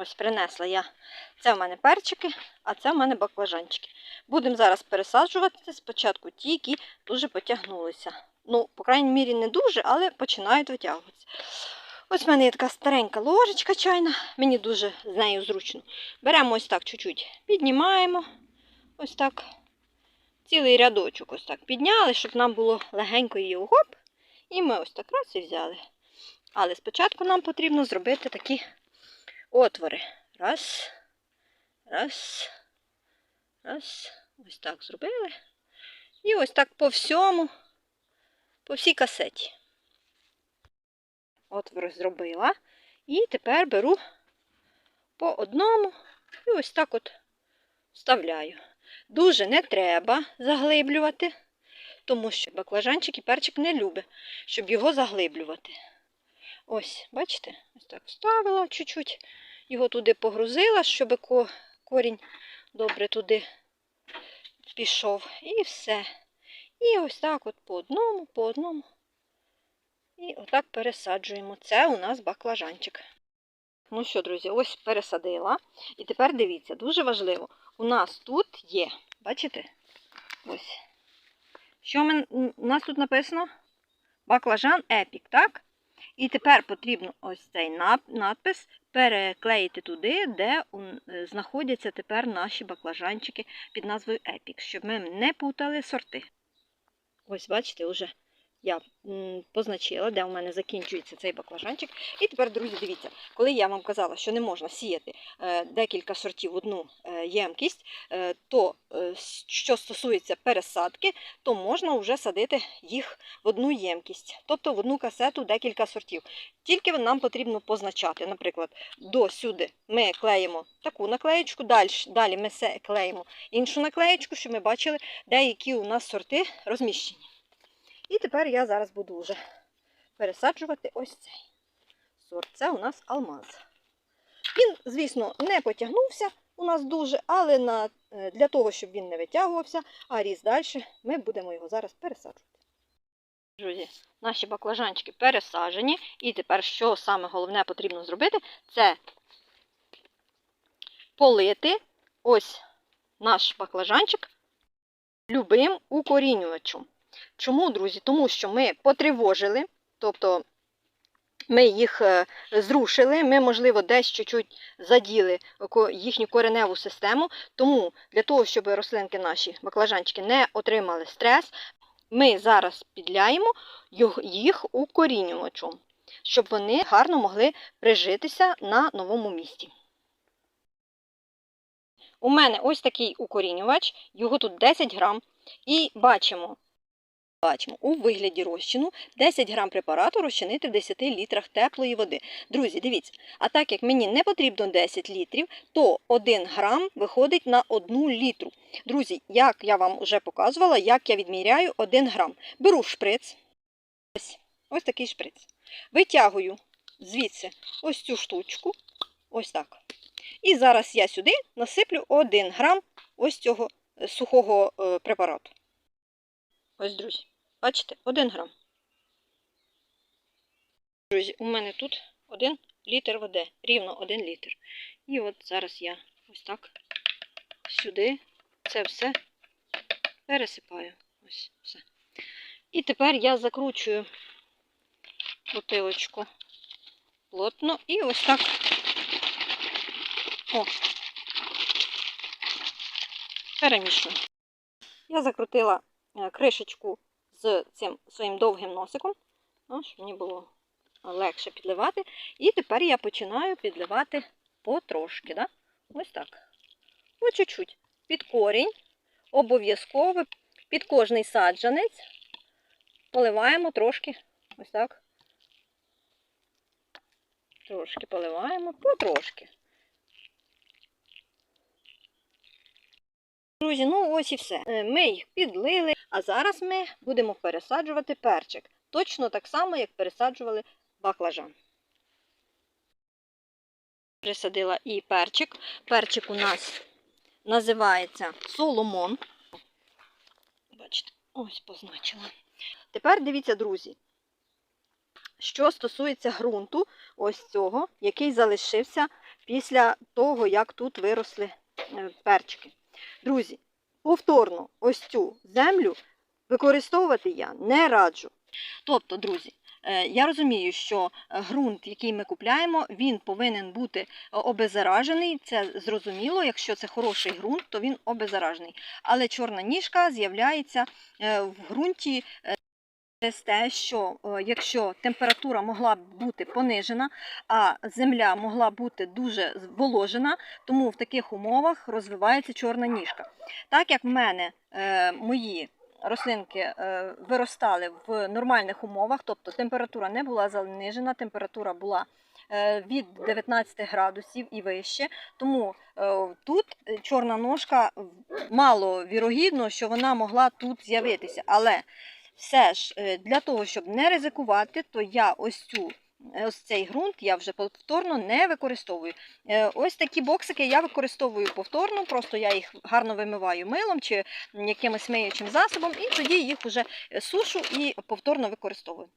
Ось принесла я. Це в мене перчики, а це в мене баклажанчики. Будемо зараз пересаджувати спочатку ті, які дуже потягнулися. Ну, по крайній мірі, не дуже, але починають витягуватися. Ось в мене є така старенька ложечка чайна, мені дуже з нею зручно. Беремо ось так чуть-чуть, піднімаємо. Ось так. Цілий рядочок ось так підняли, щоб нам було легенько її гоп. І ми ось так раз і взяли. Але спочатку нам потрібно зробити такі отвори. Раз, раз, раз. Ось так зробили. І ось так по всьому, по всій касеті. Отвори зробила. І тепер беру по одному і ось так от вставляю. Дуже не треба заглиблювати, тому що баклажанчик і перчик не любить, щоб його заглиблювати. Ось, бачите, ось так вставила чуть-чуть, його туди погрузила, щоб корінь добре туди пішов. І все. І ось так от по одному, по одному. І отак пересаджуємо. Це у нас баклажанчик. Ну що, друзі, ось пересадила. І тепер дивіться, дуже важливо. У нас тут є, бачите? Ось. Що ми, у нас тут написано? Баклажан епік, так? І тепер потрібно ось цей надпис переклеїти туди, де е, знаходяться тепер наші баклажанчики під назвою Епік, щоб ми не путали сорти. Ось, бачите, вже я позначила, де у мене закінчується цей баклажанчик. І тепер, друзі, дивіться, коли я вам казала, що не можна сіяти е, декілька сортів в одну е, ємкість, е, то що стосується пересадки, то можна вже садити їх в одну ємкість, тобто в одну касету декілька сортів. Тільки нам потрібно позначати. Наприклад, до сюди ми клеїмо таку наклеєчку, далі, далі ми клеїмо іншу наклеєчку, щоб ми бачили, де які у нас сорти розміщені. І тепер я зараз буду вже пересаджувати ось цей сорт. Це у нас алмаз. Він, звісно, не потягнувся у нас дуже, але на, е, для того, щоб він не витягувався, а ріс далі, ми будемо його зараз пересаджувати. Друзі, наші баклажанчики пересаджені. І тепер, що саме головне потрібно зробити, це полити ось наш баклажанчик любим укорінювачем. Чому, друзі? Тому що ми потривожили, тобто ми їх е, зрушили, ми, можливо, десь чуть-чуть заділи їхню кореневу систему. Тому для того, щоб рослинки наші, баклажанчики, не отримали стрес, ми зараз підляємо їх укорінювачем, щоб вони гарно могли прижитися на новому місці. У мене ось такий укорінювач, його тут 10 грам. І бачимо, бачимо у вигляді розчину 10 грам препарату розчинити в 10 літрах теплої води. Друзі, дивіться, а так як мені не потрібно 10 літрів, то 1 грам виходить на 1 літру. Друзі, як я вам вже показувала, як я відміряю 1 грам. Беру шприц, ось, ось такий шприц. Витягую звідси ось цю штучку, ось так. І зараз я сюди насиплю 1 грам ось цього е, сухого е, препарату. Ось, друзі, бачите, 1 грам. Друзі, у мене тут 1 літр води, рівно 1 літр. І от зараз я ось так сюди це все пересипаю. Ось все. І тепер я закручую бутилочку плотно і ось так. О, перемішую. Я закрутила кришечку з цим своїм довгим носиком, ну, щоб мені було легше підливати. І тепер я починаю підливати потрошки. Да? Ось так. По чуть-чуть. Під корінь. Обов'язково під кожний саджанець поливаємо трошки. Ось так. Трошки поливаємо, потрошки. Друзі, ну ось і все. Е, Ми їх підлили, а зараз ми будемо пересаджувати перчик. Точно так само, як пересаджували баклажан. Присадила і перчик. Перчик у нас називається Соломон. Бачите, ось позначила. Тепер дивіться, друзі, що стосується ґрунту, ось цього, який залишився після того, як тут виросли е, перчики. Друзі, повторно ось цю землю використовувати я не раджу. Тобто, друзі, е, я розумію, що е, ґрунт, який ми купляємо, він повинен бути е, обеззаражений. Це зрозуміло. Якщо це хороший ґрунт, то він обеззаражений. Але чорна ніжка з'являється в ґрунті. Через те, що е, якщо температура могла б бути понижена, а земля могла бути дуже зволожена, тому в таких умовах розвивається чорна ніжка. Так як в мене е, мої рослинки е, виростали в нормальних умовах, тобто температура не була занижена, температура була від 19 градусів і вище, тому тут чорна ножка мало вірогідно, що вона могла тут з'явитися. Все ж е, для того, щоб не ризикувати, то я ось цю. е, Ось цей ґрунт я вже повторно не використовую. Е, Ось такі боксики я використовую повторно, просто я їх гарно вимиваю милом чи якимось миючим засобом, і тоді їх вже сушу і повторно використовую.